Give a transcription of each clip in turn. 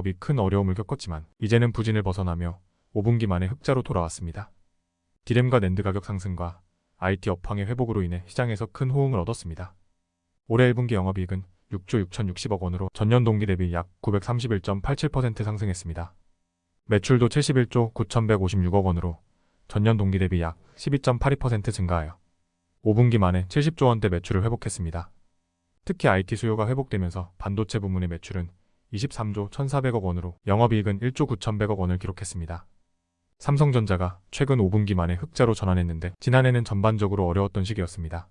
업이 큰 어려움을 겪었지만 이제는 부진을 벗어나며 5분기 만에 흑자로 돌아왔습니다. 디램과 낸드 가격 상승과 IT 업황의 회복으로 인해 시장에서 큰 호응을 얻었습니다. 올해 1분기 영업이익은 6조 6,060억 원으로 전년 동기 대비 약 931.87% 상승했습니다. 매출도 71조 9,156억 원으로 전년 동기 대비 약 12.82% 증가하여 5분기 만에 70조 원대 매출을 회복했습니다. 특히 IT 수요가 회복되면서 반도체 부문의 매출은 23조 1,400억 원으로 영업이익은 1조 9,100억 원을 기록했습니다. 삼성전자가 최근 5분기 만에 흑자로 전환했는데 지난해는 전반적으로 어려웠던 시기였습니다.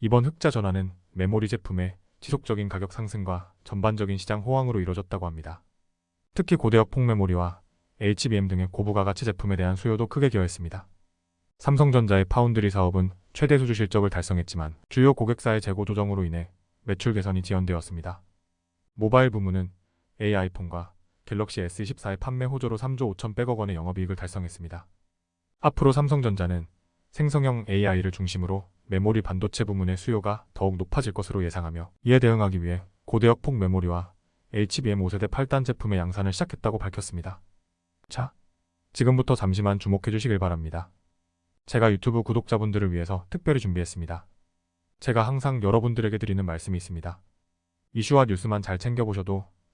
이번 흑자 전환은 메모리 제품의 지속적인 가격 상승과 전반적인 시장 호황으로 이뤄졌다고 합니다. 특히 고대역 폭메모리와 HBM 등의 고부가 가치 제품에 대한 수요도 크게 기여했습니다. 삼성전자의 파운드리 사업은 최대 수주 실적을 달성했지만 주요 고객사의 재고 조정으로 인해 매출 개선이 지연되었습니다. 모바일 부문은 AI폰과 갤럭시 S24의 판매 호조로 3조 5,100억 원의 영업이익을 달성했습니다. 앞으로 삼성전자는 생성형 AI를 중심으로 메모리 반도체 부문의 수요가 더욱 높아질 것으로 예상하며 이에 대응하기 위해 고대역 폭 메모리와 HBM 5세대 8단 제품의 양산을 시작했다고 밝혔습니다. 자, 지금부터 잠시만 주목해 주시길 바랍니다. 제가 유튜브 구독자분들을 위해서 특별히 준비했습니다. 제가 항상 여러분들에게 드리는 말씀이 있습니다. 이슈와 뉴스만 잘 챙겨보셔도